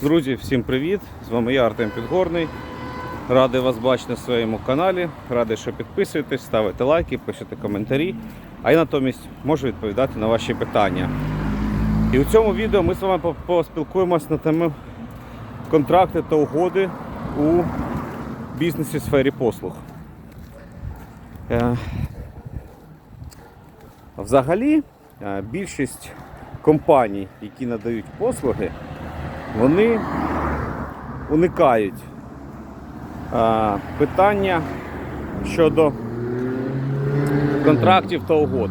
Друзі, всім привіт! З вами я Артем Підгорний. Радий вас бачити на своєму каналі. Радий, що підписуєтесь, ставите лайки, пишете коментарі. А я натомість можу відповідати на ваші питання. І у цьому відео ми з вами по- поспілкуємось на тему контракти та угоди у бізнесі сфері послуг. Е, Взагалі, е, більшість компаній, які надають послуги, вони уникають питання щодо контрактів та угод.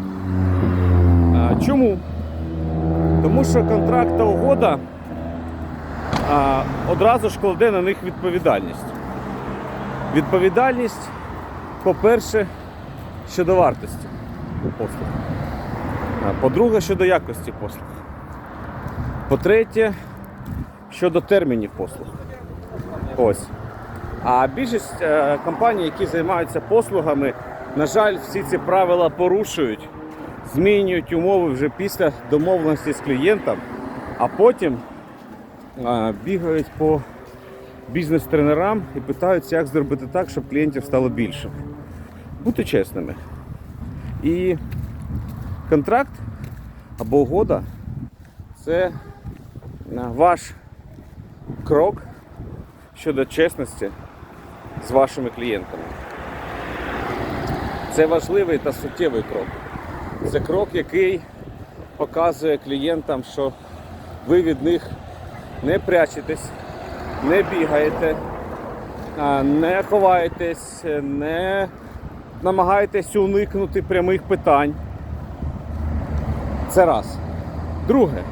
Чому? Тому що контракт та угода одразу ж кладе на них відповідальність. Відповідальність, по-перше, щодо вартості послуг. По-друге, щодо якості послуг. По-третє, щодо термінів послуг. Ось. А більшість е, компаній, які займаються послугами, на жаль, всі ці правила порушують, змінюють умови вже після домовленості з клієнтом, а потім е, бігають по бізнес-тренерам і питаються, як зробити так, щоб клієнтів стало більше. Бути чесними. І контракт або угода це ваш крок щодо чесності з вашими клієнтами. Це важливий та суттєвий крок. Це крок, який показує клієнтам, що ви від них не прячетесь, не бігаєте, не ховаєтесь, не намагаєтесь уникнути прямих питань. Це раз. Друге,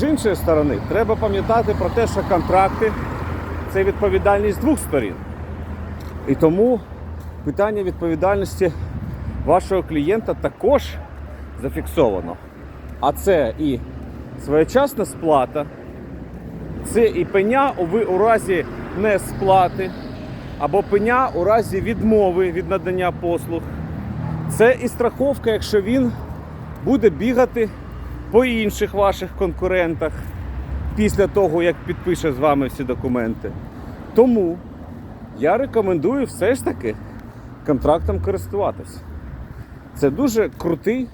з іншої сторони, треба пам'ятати про те, що контракти це відповідальність двох сторін. І тому питання відповідальності вашого клієнта також зафіксовано. А це і своєчасна сплата, це і пеня у разі несплати, або пеня у разі відмови від надання послуг. Це і страховка, якщо він буде бігати по інших ваших конкурентах після того, як підпише з вами всі документи. Тому я рекомендую все ж таки контрактом користуватись. Це дуже крутий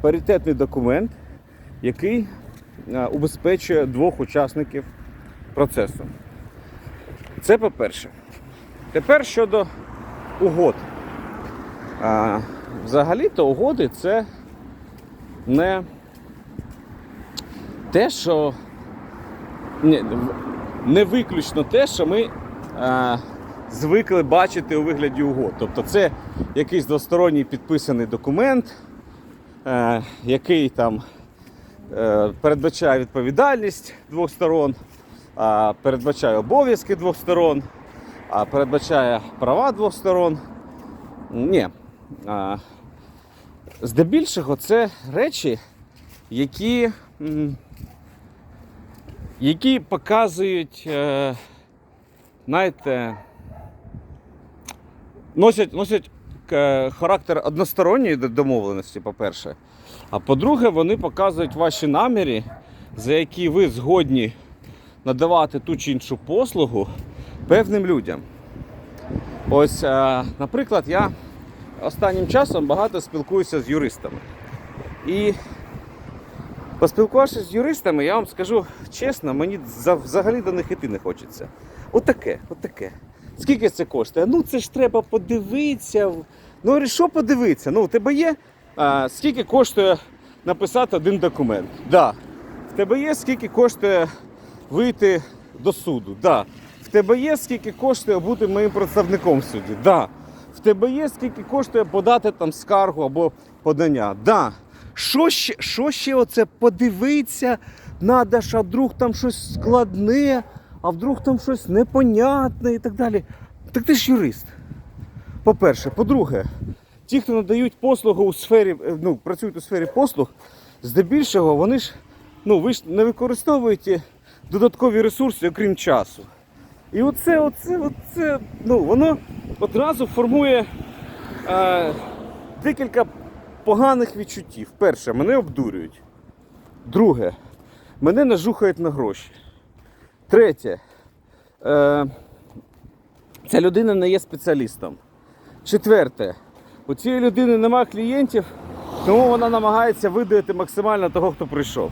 паритетний документ, який е, убезпечує двох учасників процесу. Це по-перше. Тепер щодо угод. Взагалі-то угоди це не те, що ні, не виключно те, що ми е, звикли бачити у вигляді угод. Тобто це якийсь двосторонній підписаний документ, е, який там е, передбачає відповідальність двох сторон, а передбачає обов'язки двох сторон, а передбачає права двох сторон. Ні. А, здебільшого це речі, які, які показують, е, знаєте, носять, носять е, характер односторонньої домовленості, по-перше. А по-друге, вони показують ваші наміри, за які ви згодні надавати ту чи іншу послугу певним людям. Ось, е, наприклад, я останнім часом багато спілкуюся з юристами. І поспілкувавшись з юристами, я вам скажу чесно, мені взагалі до них іти не хочеться. Отаке, отаке. Скільки це коштує? Ну це ж треба подивитися. Ну, що подивитися? Ну, у тебе є а, скільки коштує написати один документ? Да. В тебе є скільки коштує вийти до суду? Да. В тебе є скільки коштує бути моїм представником в суді? Да. В тебе є скільки коштує подати там скаргу або подання? Да. Що ще, що ще оце подивитися? Надо а вдруг там щось складне, а вдруг там щось непонятне і так далі. Так ти ж юрист. По-перше, по-друге, ті, хто надають послугу у сфері, е, ну, працюють у сфері послуг, здебільшого вони ж, ну, ви ж не використовуєте додаткові ресурси, окрім часу. І оце, оце, оце, ну, воно одразу формує е, декілька поганих відчуттів. Перше, мене обдурюють. Друге, мене нажухають на гроші. Третє. Е, ця людина не є спеціалістом. Четверте. У цієї людини немає клієнтів, тому вона намагається видати максимально того, хто прийшов.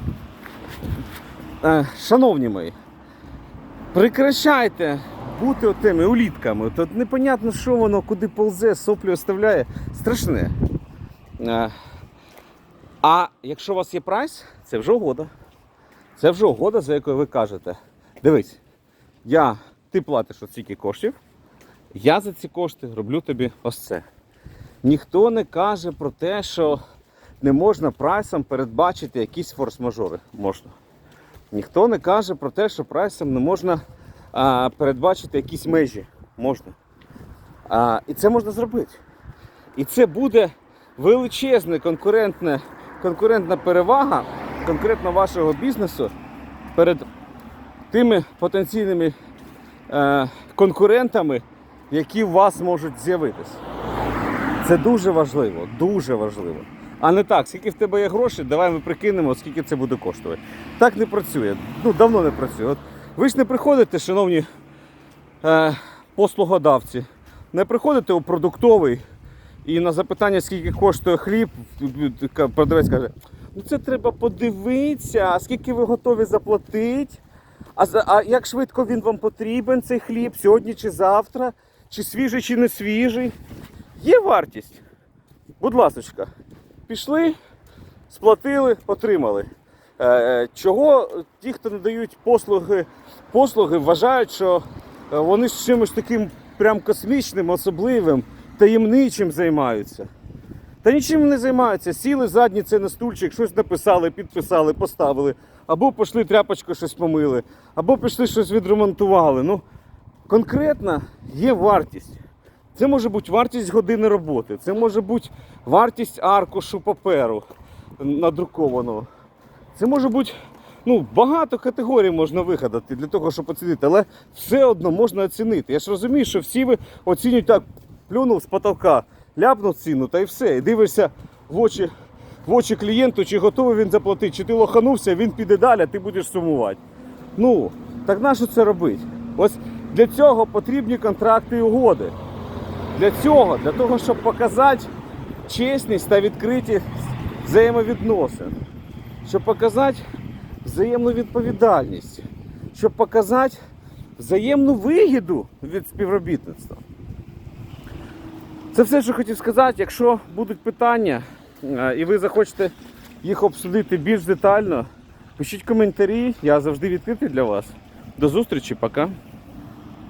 Е, шановні мої, прекращайте бути отими улітками. Тут непонятно, що воно, куди ползе, соплю оставляє. Страшне. Е, а якщо у вас є прайс, це вже угода. Це вже угода, за якою ви кажете. Дивись, я, ти платиш оціки коштів, я за ці кошти роблю тобі ось це. Ніхто не каже про те, що не можна прайсом передбачити якісь форс-мажори. Можна. Ніхто не каже про те, що прайсом не можна а, передбачити якісь межі. Можна. А, і це можна зробити. І це буде величезна конкурентна, конкурентна перевага конкретно вашого бізнесу перед тими потенційними е, конкурентами, які у вас можуть з'явитися. Це дуже важливо, дуже важливо. А не так, скільки в тебе є грошей, давай ми прикинемо, скільки це буде коштувати. Так не працює. Ну, давно не працює. От ви ж не приходите, шановні е, послугодавці, не приходите у продуктовий і на запитання, скільки коштує хліб, продавець каже, ну це треба подивитися, скільки ви готові заплатити. А, а як швидко він вам потрібен, цей хліб, сьогодні чи завтра, чи свіжий, чи не свіжий. Є вартість. Будь ласка, пішли, сплатили, отримали. Е, е, Чого ті, хто надають послуги, послуги, вважають, що е, вони з чимось таким прям космічним, особливим, таємничим займаються. Та нічим не займаються. Сіли задніці на стульчик, щось написали, підписали, поставили. Або пішли тряпочку щось помили, або пішли щось відремонтували. Ну, конкретно є вартість. Це може бути вартість години роботи, це може бути вартість аркушу паперу надрукованого. Це може бути ну, багато категорій можна вигадати для того, щоб оцінити, але все одно можна оцінити. Я ж розумію, що всі ви оцінюють так, плюнув з потолка, ляпнув ціну та й все. І дивишся в очі, в очі клієнту, чи готовий він заплатити, чи ти лоханувся, він піде далі, а ти будеш сумувати. Ну, так нащо це робити? Ось для цього потрібні контракти і угоди. Для цього, для того, щоб показати чесність та відкритість взаємовідносин, щоб показати взаємну відповідальність, щоб показати взаємну вигіду від співробітництва. Це все, що хотів сказати. Якщо будуть питання е, і ви захочете їх обсудити більш детально, пишіть коментарі, я завжди відкритий для вас. До зустрічі, пока.